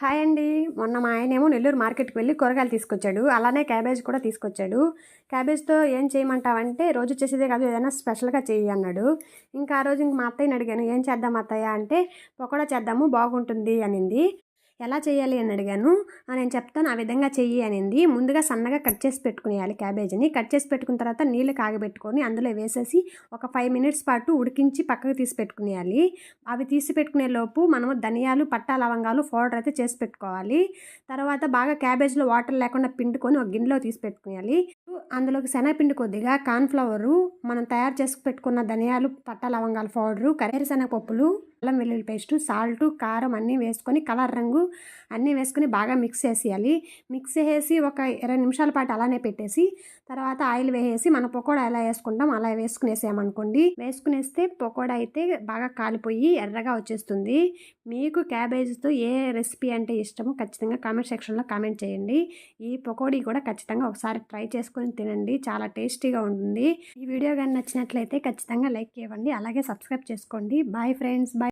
Hi అండి. మొన్న మా ఆయనేమో నెల్లూరు మార్కెట్కి వెళ్ళి కూరగాయలు తీసుకొచ్చాడు. అలానే క్యాబేజ్ కూడా తీసుకొచ్చాడు. క్యాబేజ్తో ఏం చేయమంటావంటే రోజు చేసేదే కాదు ఏదైనా స్పెషల్గా చేయి అన్నాడు. ఇంకా ఆ రోజు ఇంక మా అత్తయ్యని అడిగాను ఏం చేద్దాం అత్తయ్య? అంటే పకోడా చేద్దాము బాగుంటుంది అనింది. ఎలా చేయాలి అని అడిగాను. నేను చెప్తాను ఆ విధంగా చెయ్యి అనింది. ముందుగా సన్నగా కట్ చేసి పెట్టుకునేయాలి క్యాబేజీని. కట్ చేసి పెట్టుకున్న తర్వాత నీళ్ళు కాగబెట్టుకొని అందులో వేసేసి ఒక ఫైవ్ మినిట్స్ పాటు ఉడికించి పక్కకు తీసి పెట్టుకునేయాలి. అవి తీసి పెట్టుకునే లోపు మనము ధనియాలు పట్టా లవంగాలు పౌడర్ అయితే చేసి పెట్టుకోవాలి. తర్వాత బాగా క్యాబేజ్లో వాటర్ లేకుండా పిండుకొని ఒక గిన్నెలో తీసి పెట్టుకునేయాలి. అందులోకి శనగపిండి కొద్దిగా కార్న్ఫ్లవరు మనం తయారు చేసి పెట్టుకున్న ధనియాలు పట్టా లవంగాల పౌడరు కరేరుశనగ పప్పులు అల్లం వెల్లుల్లి పేస్టు సాల్ట్ కారం అన్నీ వేసుకొని కలర్ రంగు అన్నీ వేసుకొని బాగా మిక్స్ చేసేయాలి. మిక్స్ చేసి ఒక ఇరవై నిమిషాల పాటు అలానే పెట్టేసి తర్వాత ఆయిల్ వేసేసి మన పకోడా ఎలా వేసుకుంటాం అలా వేసుకునేసామనుకోండి వేసుకునేస్తే పకోడా అయితే బాగా కాలిపోయి ఎర్రగా వచ్చేస్తుంది. మీకు క్యాబేజ్తో ఏ రెసిపీ అంటే ఇష్టమో ఖచ్చితంగా కామెంట్ సెక్షన్లో కామెంట్ చేయండి. ఈ పకోడీ కూడా ఖచ్చితంగా ఒకసారి ట్రై చేసుకొని తినండి. చాలా టేస్టీగా ఉంటుంది. ఈ వీడియో కానీ నచ్చినట్లయితే ఖచ్చితంగా లైక్ ఇవ్వండి అలాగే సబ్స్క్రైబ్ చేసుకోండి. Bye friends. బాయ్.